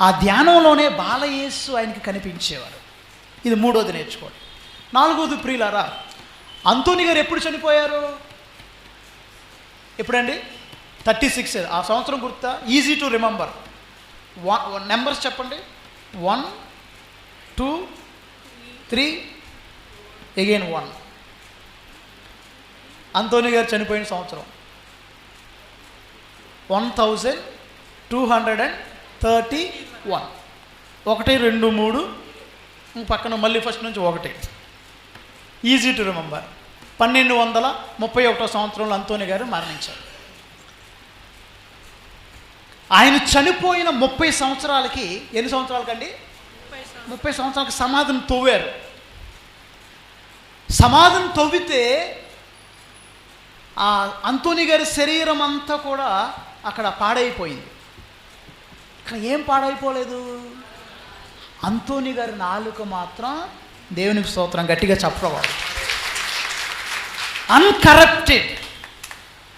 ఆ ధ్యానంలోనే బాలయేసు ఆయనకి కనిపించేవారు. ఇది మూడోది నేర్చుకోండి. నాలుగోది ప్రియులారా అంతోని గారు ఎప్పుడు చనిపోయారు? ఎప్పుడండి? Thirty six. ఆ సంవత్సరం గుర్తా? Easy to remember. One numbers చెప్పండి. One two three again one. Anthony గారు చనిపోయిన సంవత్సరం. One thousand two hundred and thirty one. ఒకటి రెండు మూడు. పక్కన మళ్ళీ ఫస్ట్ నుంచి ఒకటి. ఈజీ టు రిమెంబర్ పన్నెండు వందల ముప్పై ఒకటో సంవత్సరంలో అంతోని గారు మరణించారు. ఆయన చనిపోయిన ముప్పై సంవత్సరాలకి ఎన్ని సంవత్సరాలకండి? ముప్పై సంవత్సరాలకి సమాధిని తవ్వారు. సమాధిని తవ్వితే ఆ అంతోని గారి శరీరం అంతా కూడా అక్కడ పాడైపోయింది. అక్కడ ఏం పాడైపోలేదు? అంతోని గారి నాలుక మాత్రం దేవునికి స్తోత్రం గట్టిగా చెప్పవాడు అన్కరప్టెడ్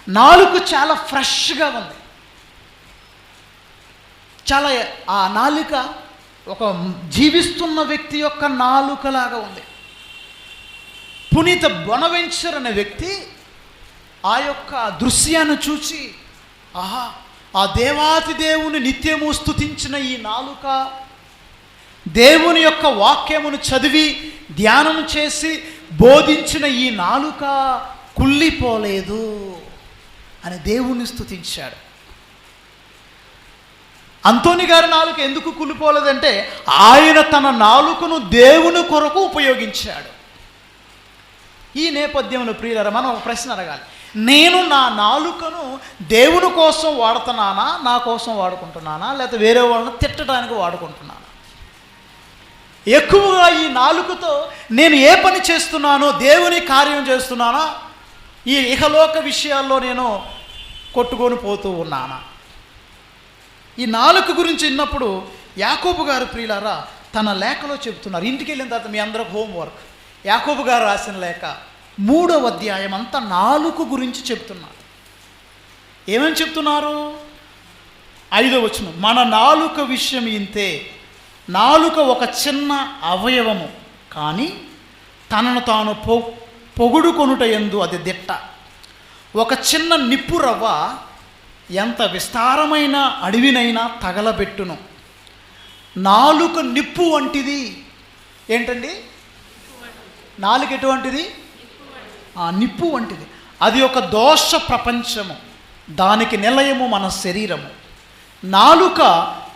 నాలుక చాలా ఫ్రెష్గా ఉంది. చాలా ఆ నాలుక ఒక జీవిస్తున్న వ్యక్తి యొక్క నాలుకలాగా ఉంది. పునీత బొనవెంచర్ అనే వ్యక్తి ఆ యొక్క దృశ్యాన్ని చూసి ఆహా ఆ దేవాతి దేవుని నిత్యము స్తుతించిన ఈ నాలుక దేవుని యొక్క వాక్యమును చదివి ధ్యానం చేసి బోధించిన ఈ నాలుక కుళ్ళిపోలేదు అని దేవుణ్ణి స్తుతించాడు. అంతోని గారి నాలుక ఎందుకు కుళ్ళిపోలేదంటే ఆయన తన నాలుకను దేవుని కొరకు ఉపయోగించాడు. ఈ నేపథ్యంలో ప్రియులరా మనం ఒక ప్రశ్న అడగాలి. నేను నా నాలుకను దేవుని కోసం వాడుతున్నానా? నా కోసం వాడుకుంటున్నానా? లేకపోతే వేరే వాళ్ళని తిట్టడానికి వాడుకుంటున్నానా? ఎక్కువగా ఈ నాలుకతో నేను ఏ పని చేస్తున్నానో దేవుని కార్యం చేస్తున్నానా? ఈ ఇహలోక విషయాల్లో నేను కొట్టుకొని పోతూ ఉన్నానా? ఈ నాలుక గురించి విన్నప్పుడు యాకోబు గారు ప్రియులారా తన లేఖలో చెప్తున్నారు ఇంటికి వెళ్ళిన తర్వాత మీ అందరికి హోంవర్క్. యాకోబు గారు రాసిన లేఖ. మూడవ అధ్యాయం అంతా నాలుక గురించి చెప్తున్నారు ఏమని చెప్తున్నారు? ఐదో వచనం. మన నాలుక విషయం ఇంతే. నాలుక ఒక చిన్న అవయవము. కానీ తనను తాను పొ పొగుడుకొనుట ఎందు అది దిట్ట. ఒక చిన్న నిప్పు రవ్వ ఎంత విస్తారమైన అడవినైనా తగలబెట్టును. నాలుక నిప్పు వంటిది. ఏంటండి? నాలుక ఎటువంటిది? నిప్పు వంటిది. అది ఒక దోష ప్రపంచము. దానికి నిలయము మన శరీరము. నాలుక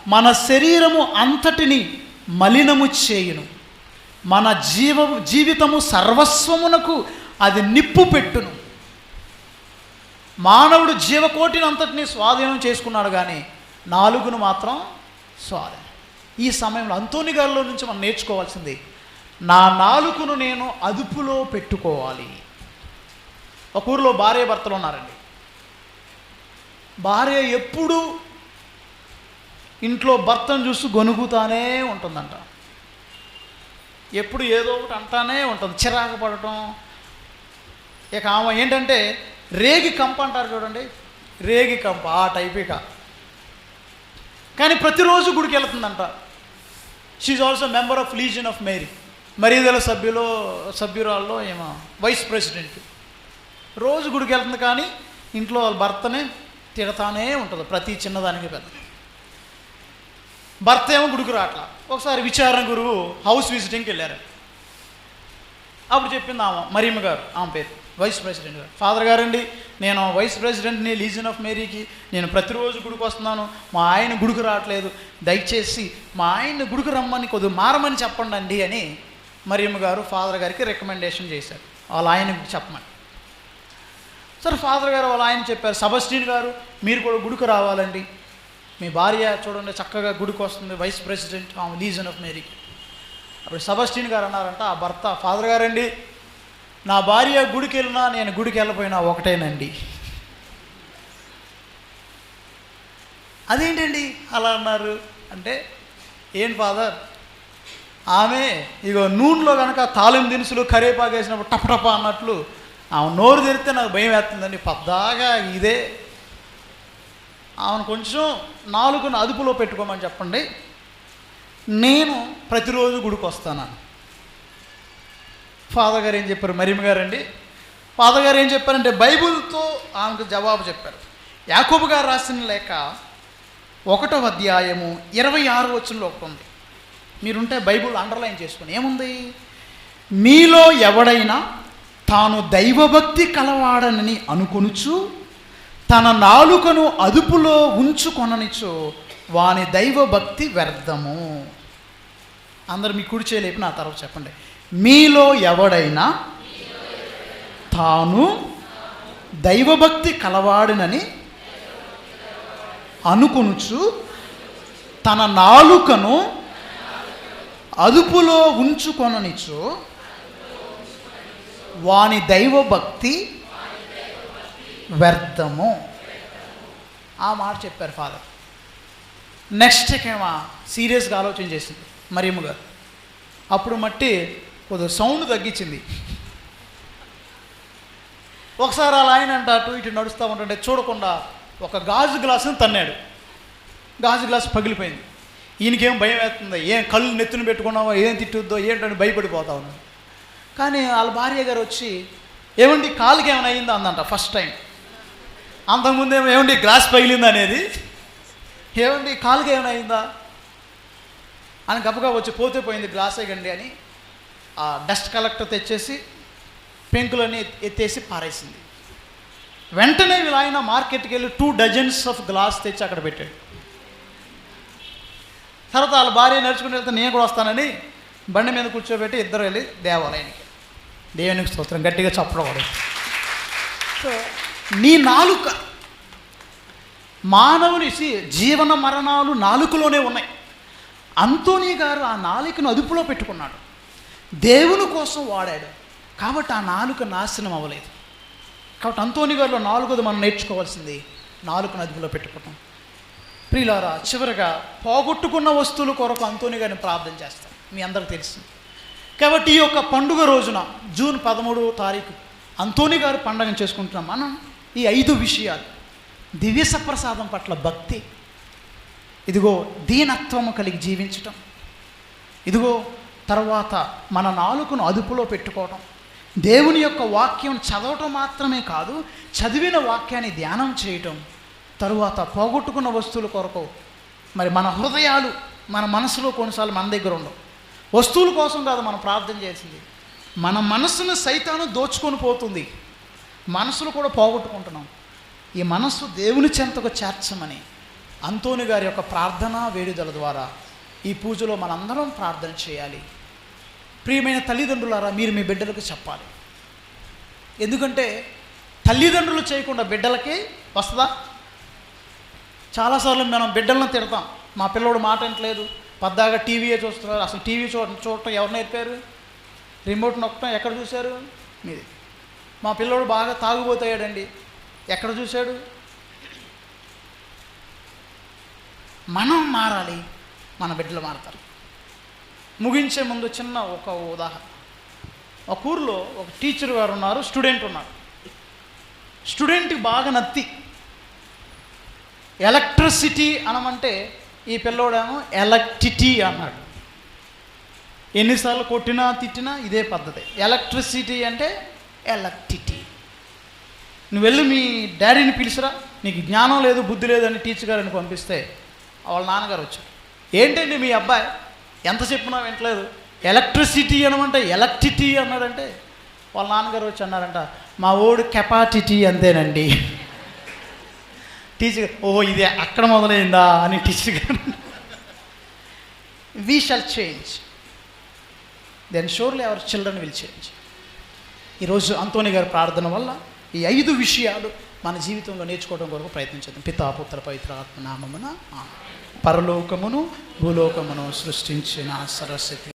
మన శరీరము అంతటిని మలినము చేయును. మన జీవ జీవితము సర్వస్వమునకు అది నిప్పు పెట్టును. మానవుడు జీవకోటిని అంతటిని స్వాధీనం చేసుకున్నాడు కానీ నాలుగును మాత్రం స్వాధీనం. ఈ సమయంలో అంతోని గారిలో నుంచి మనం నేర్చుకోవాల్సింది నా నాలుకను నేను అదుపులో పెట్టుకోవాలి. ఒక ఊరిలో భార్య భర్తలు ఉన్నారండి. భార్య ఎప్పుడు ఇంట్లో భర్తను చూస్తూ గొనుగుతానే ఉంటుందంట. ఎప్పుడు ఏదో ఒకటి అంటానే ఉంటుంది. చిరాకు పడటం. ఇక ఆమె ఏంటంటే రేగి కంప అంటారు చూడండి. రేగి కంప ఆ టైప్ ఇక. కానీ ప్రతిరోజు గుడికి వెళ్తుందంట. She also member of legion of Mary మరీదల సభ్యులో సభ్యురాల్లో ఏమో వైస్ ప్రెసిడెంట్ రోజు గుడికి వెళ్తుంది కానీ ఇంట్లో వాళ్ళ భర్తనే తిడతానే ఉంటుంది. ప్రతి చిన్నదానికి పెద్ద. భర్త ఏమో గుడికి రావట్లా. ఒకసారి విచారణ గురువు హౌస్ విజిటింగ్కి వెళ్ళారు. అప్పుడు చెప్పింది ఆమె మరియమ్మ గారు ఆమె పేరు వైస్ ప్రెసిడెంట్ గారు. ఫాదర్ గారండి నేను వైస్ ప్రెసిడెంట్ని లీజన్ ఆఫ్ మేరీకి నేను ప్రతిరోజు గుడికి వస్తున్నాను. మా ఆయన గుడికి రావట్లేదు. దయచేసి మా ఆయన గుడికి రమ్మని కొద్ది మారమని చెప్పండి అండి అని మరియమ్మ గారు ఫాదర్ గారికి రికమెండేషన్ చేశారు. వాళ్ళ ఆయనకి చెప్పమని. సరే ఫాదర్ గారు వాళ్ళ ఆయన చెప్పారు. సబస్టీన్ గారు మీరు కూడా గుడికి రావాలండి. మీ భార్య చూడండి చక్కగా గుడికి వస్తుంది. వైస్ ప్రెసిడెంట్ ఆమె లీజన్ ఆఫ్ మేరీకి అప్పుడు సబస్టీన్ గారు అన్నారంట ఆ భర్త ఫాదర్ గారండి నా భార్య గుడికి వెళ్ళినా నేను గుడికి వెళ్ళిపోయినా ఒకటేనండి. అదేంటండి అలా అన్నారు? అంటే ఏం ఫాదర్ ఆమె ఇగో నూనెలో కనుక తాలిం దినుసులు కరేపాకు వేసినప్పుడు టపటప అన్నట్లు ఆమె నోరు తెరిస్తే నాకు భయం వేస్తుందండి. పద్దాగా ఇదే. ఆమెను కొంచెం నాలుగును అదుపులో పెట్టుకోమని చెప్పండి. నేను ప్రతిరోజు గుడికి వస్తాను. ఫాదర్ గారు ఏం చెప్పారు? మరిమ గారండి. ఫాదర్ గారు ఏం చెప్పారంటే బైబిల్తో ఆమెకు జవాబు చెప్పారు. యాకూబు గారు రాసిన లేఖ ఒకటో అధ్యాయము ఇరవై ఆరు వచనంలో ఒకటి ఉంది. మీరుంటే బైబిల్ అండర్లైన్ చేసుకుని ఏముంది? మీలో ఎవడైనా తాను దైవభక్తి కలవాడనని అనుకొనుచు తన నాలుకను అదుపులో ఉంచుకొననిచు వాని దైవభక్తి వ్యర్థము. అందరు మీ కుడి చేయలేపు నా తర్వాత చెప్పండి. మీలో ఎవడైనా తాను దైవభక్తి కలవాడినని అనుకొనుచు తన నాలుకను అదుపులో ఉంచుకొననిచో వాని దైవభక్తి వ్యర్థము. ఆ మాట చెప్పారు ఫాదర్. నెక్స్ట్ ఏమో సీరియస్గా ఆలోచన చేసింది మరియమ్మ గారు. అప్పుడు మట్టి కొద్దిగా సౌండ్ తగ్గించింది. ఒకసారి అలా ఆయన అంట అటు ఇటు నడుస్తూ ఉంటుంటే చూడకుండా ఒక గాజు గ్లాసుని తన్నాడు. గాజు గ్లాసు పగిలిపోయింది. ఈయనకేం భయం వేస్తుంది ఏం కళ్ళు నెత్తున పెట్టుకున్నావో ఏం తిట్టుద్దో ఏంటని భయపడిపోతా ఉన్నాడు. కానీ వాళ్ళ భార్య గారు వచ్చి ఏమండి కాలుకి ఏమైనా అయిందా? అందంట ఫస్ట్ టైం అంతకుముందేమో ఏమండి గ్లాస్ పగిలిందా? అనేది. ఏమండి కాలుకి ఏమైనా అయిందా? అని గబగా వచ్చి పోతే పోయింది గ్లాస్ అయ్యండి అని ఆ డస్ట్ కలెక్టర్ తెచ్చేసి పెంకులని ఎత్తేసి పారేసింది. వెంటనే వీళ్ళు ఆయన మార్కెట్కి వెళ్ళి టూ డజన్స్ ఆఫ్ గ్లాస్ తెచ్చి అక్కడ పెట్టాడు. తర్వాత వాళ్ళ భార్య నడుచుకుంటే వెళ్తే నేను కూడా వస్తానని బండి మీద కూర్చోబెట్టి ఇద్దరు వెళ్ళి దేవాలయానికి దేవునికి స్తోత్రం. గట్టిగా చప్పడం సో నీ నాలుక మానవుని జీవన మరణాలు నాలుకలోనే ఉన్నాయి. అంతోనీ గారు ఆ నాలుకను అదుపులో పెట్టుకున్నాడు. దేవుని కోసం వాడాడు. కాబట్టి ఆ నాలుక నాశనం అవ్వలేదు. కాబట్టి అంతోని గారిలో నాలుగోది మనం నేర్చుకోవాల్సింది నాలుకను అదుపులో పెట్టుకోవటం. ప్రియులారా చివరగా పోగొట్టుకున్న వస్తువుల కొరకు అంతోని గారిని ప్రార్థన చేస్తాం. మీ అందరికి తెలుసు. కాబట్టి ఈ యొక్క పండుగ రోజున జూన్ పదమూడవ తారీఖు అంతోని గారు పండుగను చేసుకుంటున్నాం. మనం ఈ ఐదు విషయాలు. దివ్య సప్రసాదం పట్ల భక్తి. ఇదిగో దీనత్వము కలిగి జీవించటం. ఇదిగో తర్వాత మన నాలుకను అదుపులో పెట్టుకోవటం. దేవుని యొక్క వాక్యం చదవటం మాత్రమే కాదు చదివిన వాక్యాన్ని ధ్యానం చేయటం. తరువాత పోగొట్టుకున్న వస్తువుల కొరకు మరి మన హృదయాలు మన మనసులో కొన్నిసార్లు మన దగ్గర ఉండవు. వస్తువుల కోసం కాదు మనం ప్రార్థన చేసింది. మన మనసును సైతాను దోచుకొని పోతుంది. మనసును కూడా పోగొట్టుకుంటున్నాం. ఈ మనస్సు దేవుని చెంతకు చేర్చమని అంతోని గారి యొక్క ప్రార్థన వేడుదల ద్వారా ఈ పూజలో మనందరం ప్రార్థన చేయాలి. ప్రియమైన తల్లిదండ్రులారా మీరు మీ బిడ్డలకు చెప్పాలి. ఎందుకంటే తల్లిదండ్రులు చేయకుండా బిడ్డలకి వస్తుందా? చాలాసార్లు మనం బిడ్డలను తిడతాం. మా పిల్లోడు మాట వింటలేదు పద్దాగా టీవీయే చూస్తున్నారు? అసలు టీవీ చూ చూడటం ఎవరు నేర్పారు రిమోట్ నొక్కటం ఎక్కడ చూశారు? మీది. మా పిల్లోడు బాగా తాగుబోతాయాడండి ఎక్కడ చూశాడు? మనం మారాలి మన బిడ్డలు మారతారు. ముగించే ముందు చిన్న ఒక ఉదాహరణ. ఒక ఊర్లో ఒక టీచర్ గారు ఉన్నారు స్టూడెంట్ ఉన్నారు. స్టూడెంట్కి బాగా నత్తి. ఎలక్ట్రిసిటీ అనమంటే ఈ పిల్లోడేమో ఎలక్ట్రిటీ అన్నాడు. ఎన్నిసార్లు కొట్టినా తిట్టినా ఇదే పద్ధతి. ఎలక్ట్రిసిటీ అంటే ఎలక్ట్రిటీ. నువ్వు వెళ్ళి మీ డాడీని పిలిచిరా నీకు జ్ఞానం లేదు బుద్ధి లేదు అని టీచర్ గారిని పంపిస్తే వాళ్ళ నాన్నగారు వచ్చారు. ఏంటండి మీ అబ్బాయి? ఎంత చెప్పినా వింటలేదు. ఎలక్ట్రిసిటీ అనమంటే ఎలక్ట్రిటీ అన్నాడంటే వాళ్ళ నాన్నగారు వచ్చి అన్నారంట మా ఓడు కెపాసిటీ అంతేనండి. టీచర్ గారు, ఓహో ఇది అక్కడ మొదలైందా? అని టీచర్ గారు we shall change then surely our children will change ఈరోజు అంతోని గారి ప్రార్థన వల్ల ఈ ఐదు విషయాలు మన జీవితంలో నేర్చుకోవడం కొరకు ప్రయత్నించేద్దాం పితా పుత్ర పవిత్ర ఆత్మనామమున పరలోకమును భూలోకమును సృష్టించిన సరస్వతి